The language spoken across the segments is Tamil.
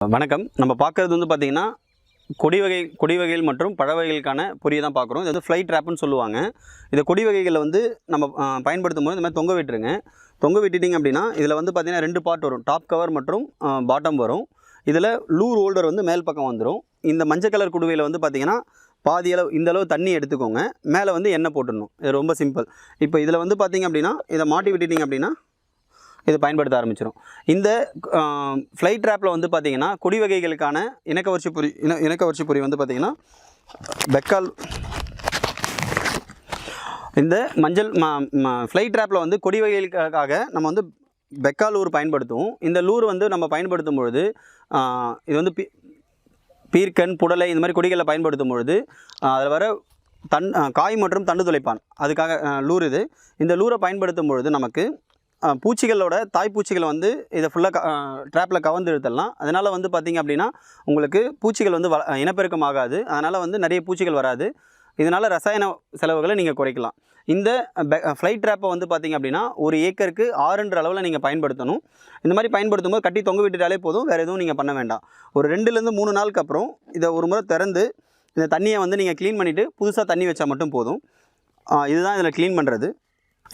வணக்கம். நம்ம பார்க்குறது வந்து பார்த்திங்கன்னா கொடி வகை கொடி வகைகள் மற்றும் பழ வகைகளுக்கான பொரியை தான் பார்க்குறோம். இது வந்து ஃப்ளைட் ட்ராப்னு சொல்லுவாங்க. இந்த கொடி வகைகளில் வந்து நம்ம பயன்படுத்தும் போது இந்த மாதிரி தொங்க விட்டுருங்க. தொங்க விட்டுட்டிங்க அப்படின்னா இதில் வந்து பார்த்திங்கன்னா ரெண்டு பார்ட் வரும். டாப் கவர் மற்றும் பாட்டம் வரும். இதில் லூர் ஹோல்டர் வந்து மேல் பக்கம் வந்துடும் இந்த மஞ்சள் கலர் குடுவையில் வந்து பார்த்திங்கன்னா பாதி அளவு இந்த அளவு தண்ணி எடுத்துக்கோங்க. மேலே வந்து எண்ணெய் போட்டுடணும். இது ரொம்ப சிம்பிள் இப்போ இதில் வந்து பார்த்திங்க அப்படின்னா இதை மாட்டி விட்டுட்டிங்க அப்படின்னா இது பயன்படுத்த ஆரம்பிச்சிடும் இந்த ஃப்ளைட் ட்ராப்பில் வந்து பார்த்திங்கன்னா கொடி வகைகளுக்கான இணக்கவரிச்சி பொறி இன இணக்கவரிசி பொறி வந்து பார்த்திங்கன்னா பெக்கால் இந்த மஞ்சள் ஃப்ளைட் ட்ராப்பில் வந்து கொடி வகைகளுக்காக நம்ம வந்து பெக்கால் லூர் பயன்படுத்துவோம். இந்த லூர் வந்து நம்ம பயன்படுத்தும் பொழுது இது வந்து பி பீர்க்கன் புடலை இந்த மாதிரி கொடிகளை பயன்படுத்தும் பொழுது அதில் வர தன் காய் மற்றும் தண்டு துளைப்பான். அதுக்காக லூர் இது. இந்த லூரை பயன்படுத்தும் பொழுது நமக்கு பூச்சிகளோட பூச்சிகளோட தாய்ப்பூச்சிகளை வந்து இதை ஃபுல்லாக ட்ராப்பில் கவர்ந்து இழுத்தலாம் அதனால் வந்து பார்த்திங்க அப்படின்னா உங்களுக்கு பூச்சிகள் வந்து வ இனப்பெருக்கம் ஆகாது அதனால் வந்து நிறைய பூச்சிகள் வராது. இதனால் ரசாயன செலவுகளை நீங்கள் குறைக்கலாம். இந்த ஃப்ளைட் ட்ராப்பை வந்து பார்த்திங்க அப்படின்னா ஒரு ஏக்கருக்கு ஆறுன்ற அளவில் நீங்கள் பயன்படுத்தணும். இந்த மாதிரி பயன்படுத்தும் போது கட்டி தொங்க விட்டுட்டாலே போதும். வேறு எதுவும் நீங்கள் பண்ண வேண்டாம். ஒரு ரெண்டுலேருந்து மூணு நாளுக்கு அப்புறம் இதை ஒரு முறை திறந்து இந்த தண்ணியை வந்து நீங்கள் க்ளீன் பண்ணிவிட்டு புதுசாக தண்ணி வச்சால் மட்டும் போதும். இதுதான் இதில் க்ளீன் பண்ணுறது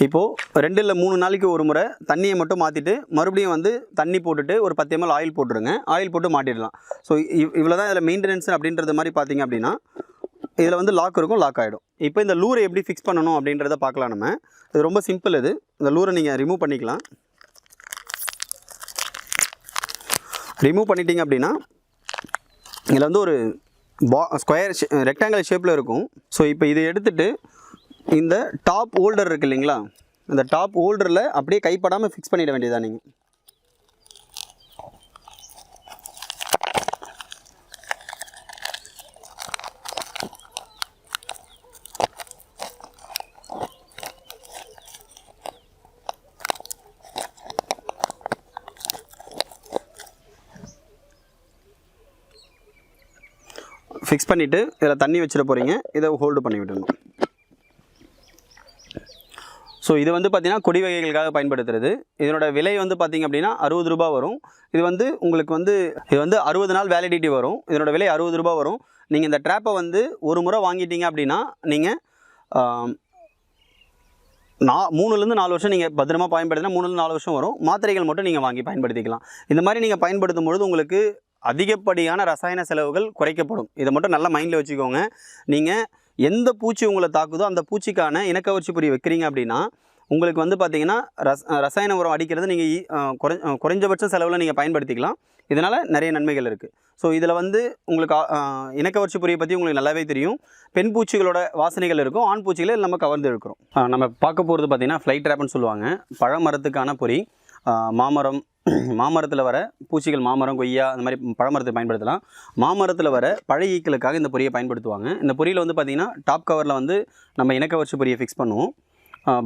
இப்போது ரெண்டு இல்லை மூணு நாளைக்கு ஒரு முறை தண்ணியை மட்டும் மாற்றிட்டு மறுபடியும் வந்து தண்ணி போட்டுட்டு ஒரு பத்து எம்எல் ஆயில் போட்டுருங்க. ஆயில் போட்டு மாட்டிடலாம். ஸோ இவ்வளோ தான் இதில் மெயின்டெனன்ஸ் அப்படின்றது மாதிரி பார்த்தீங்க அப்படின்னா இதில் வந்து லாக் இருக்கும் லாக் ஆகிடும் இப்போ இந்த லூரை எப்படி ஃபிக்ஸ் பண்ணணும் அப்படின்றத பார்க்கலாம் நம்ம. இது ரொம்ப சிம்பிள் இது. இந்த லூரை நீங்கள் ரிமூவ் பண்ணிக்கலாம். ரிமூவ் பண்ணிட்டீங்க அப்படின்னா இதில் வந்து ஒரு பா ஸ்கொயர் ரெக்டாங்கிள் ஷேப்பில் இருக்கும். ஸோ இப்போ இதை எடுத்துகிட்டு இந்த டாப் ஹோல்டர் இருக்கு இல்லைங்களா? இந்த டாப் ஹோல்டரில் அப்படியே கைப்படாமல் ஃபிக்ஸ் பண்ணிட வேண்டியதாக நீங்கள் ஃபிக்ஸ் பண்ணிவிட்டு இதில் தண்ணி வச்சிட போகிறீங்க இதை ஹோல்டு பண்ணி விட்டுடணும் ஸோ இது வந்து பார்த்திங்கன்னா கொடி வகைகளுக்காக பயன்படுத்துறது. இதனோட விலை வந்து பார்த்திங்க அப்படின்னா அறுபது ரூபா வரும். இது வந்து உங்களுக்கு வந்து இது வந்து அறுபது நாள் வேலிடிட்டி வரும். இதனோட விலை அறுபது ரூபா வரும். நீங்கள் இந்த ட்ராப்பை வந்து ஒரு முறை வாங்கிட்டீங்க அப்படின்னா நீங்கள் நான் மூணுலேருந்து நாலு வருஷம் நீங்கள் பத்திரமா பயன்படுத்தினா மூணுலேருந்து நாலு வருஷம் வரும். மாத்திரைகள் மட்டும் நீங்கள் வாங்கி பயன்படுத்திக்கலாம். இந்த மாதிரி நீங்கள் பயன்படுத்தும் பொழுது உங்களுக்கு அதிகப்படியான ரசாயன செலவுகள் குறைக்கப்படும். இதை மட்டும் நல்லா மைண்டில் வச்சுக்கோங்க. நீங்கள் எந்த பூச்சி உங்களை தாக்குதோ அந்த பூச்சிக்கான இனக்கவர்ச்சி பொறி வைக்கிறீங்க அப்படின்னா உங்களுக்கு வந்து பார்த்தீங்கன்னா ரஸ் ரசாயன உரம் அடிக்கிறது நீங்கள் குறை குறைஞ்சபட்ச செலவில் நீங்கள் பயன்படுத்திக்கலாம். இதனால் நிறைய நன்மைகள் இருக்குது ஸோ இதில் வந்து உங்களுக்கு இனக்கவர்ச்சி பொறியை பற்றி உங்களுக்கு நல்லாவே தெரியும். பெண் பூச்சிகளோட வாசனைகள் இருக்கும் ஆண் பூச்சிகளை நம்ம கவர்ந்து இருக்கிறோம் நம்ம பார்க்க போகிறது பார்த்திங்கன்னா ஃப்ளைட் ட்ராப்னு சொல்லுவாங்க. பழமரத்துக்கான பொறி மாமரம் மாமரத்தில் வர பூச்சிகள் மாமரம் கொய்யா அந்த மாதிரி பழமரத்தை பயன்படுத்தலாம். மாமரத்தில் வர பழைய ஈக்களுக்காக இந்த பொரியை பயன்படுத்துவாங்க. இந்த பொரியில் வந்து பார்த்திங்கன்னா டாப் கவரில் வந்து நம்ம இணக்கவரிச்சு பொரியை ஃபிக்ஸ் பண்ணுவோம்.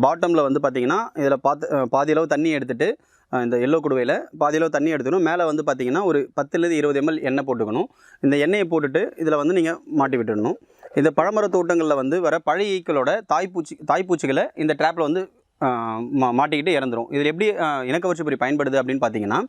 பாட்டமில் வந்து பார்த்திங்கன்னா இதில் பார்த்து பாதியளவு தண்ணி எடுத்துகிட்டு இந்த எல்லோ குடுவையில் பாதியளவு தண்ணி எடுத்துக்கணும். மேலே வந்து பார்த்திங்கன்னா ஒரு பத்துலேருந்து இருபது எம்எல் எண்ணெய் போட்டுக்கணும். இந்த எண்ணெயை போட்டுட்டு இதில் வந்து நீங்கள் மாட்டி விட்டுடணும் இந்த பழமர தோட்டங்களில் வந்து வர பழைய ஈக்களோட தாய்ப்பூச்சி தாய்ப்பூச்சிகளை இந்த ட்ராப்பில் வந்து மா மாட்டிக்கிட்டு இறந்துரும். இதில் எப்படி அஹ், பொறி பயன்படுது அப்படின்னு பார்த்தீங்கன்னா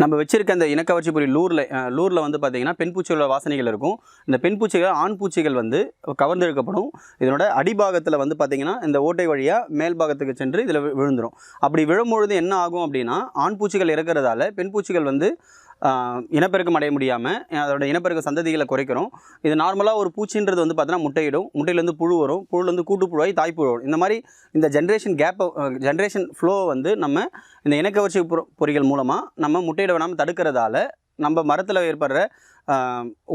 நம்ம வச்சிருக்க அந்த இனக்கவர்ச்சி பொறி லூரில் லூரில் வந்து பார்த்தீங்கன்னா பெண் பூச்சிகளோட வாசனைகள் இருக்கும். இந்த பெண் பூச்சிகள் ஆண் பூச்சிகள் வந்து கவர்ந்தெடுக்கப்படும் இதனோட அடிபாகத்தில் வந்து பார்த்தீங்கன்னா இந்த ஓட்டை வழியாக மேல் பாகத்துக்கு சென்று இதில் விழுந்துடும் அப்படி விழும்பொழுது என்ன ஆகும் அப்படின்னா ஆண் பூச்சிகள் இறக்கிறதால பெண் பூச்சிகள் வந்து இனப்பெருக்கம் அடைய முடியாமல் அதோட இனப்பெருக்க சந்ததிகளை குறைக்கிறோம். இது நார்மலாக ஒரு பூச்சின்றது வந்து பார்த்தீங்கன்னா முட்டையிடும். முட்டையிலேருந்து புழு வரும். புழுலேருந்து கூட்டுப்புழுவாய் தாய்ப்புழு வரும். இந்த மாதிரி இந்த ஜென்ரேஷன் கேப்பை ஜென்ரேஷன் ஃப்ளோ வந்து நம்ம இந்த இனக்கவர்ச்சி பொறிகள் மூலமாக நம்ம முட்டையிட வேணாமல் தடுக்கிறதால நம்ம மரத்தில் ஏற்படுற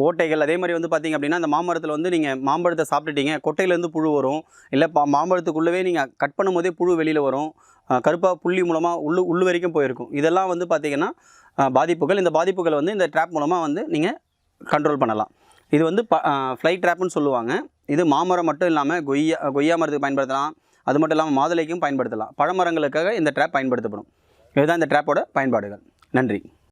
ஓட்டைகள் அதே மாதிரி வந்து பார்த்திங்க அப்படின்னா அந்த மாமரத்தில் வந்து நீங்கள் மாம்பழத்தை சாப்பிட்டுட்டீங்க. கொட்டையிலேருந்து புழு வரும். இல்லை பா மாம்பழத்துக்குள்ளவே நீங்கள் கட் பண்ணும் போதே புழு வெளியில் வரும். கருப்பாக புள்ளி மூலமாக உள்ளு உள்ளு வரைக்கும் போயிருக்கும். இதெல்லாம் வந்து பார்த்திங்கன்னா பாதிப்புகள். இந்த பாதிப்புகள் வந்து இந்த ட்ராப் மூலமாக வந்து நீங்கள் கண்ட்ரோல் பண்ணலாம். இது வந்து ப ஃப்ளைட் ட்ராப்னு சொல்லுவாங்க. இது மாமரம் மட்டும் இல்லாமல் கொய்யா கொய்யா மரத்துக்கு பயன்படுத்தலாம். அது மட்டும் இல்லாமல் மாதுளைக்கும் பயன்படுத்தலாம். பழமரங்களுக்காக இந்த ட்ராப் பயன்படுத்தப்படும். இதுதான் இந்த ட்ராப்போட பயன்பாடுகள். நன்றி.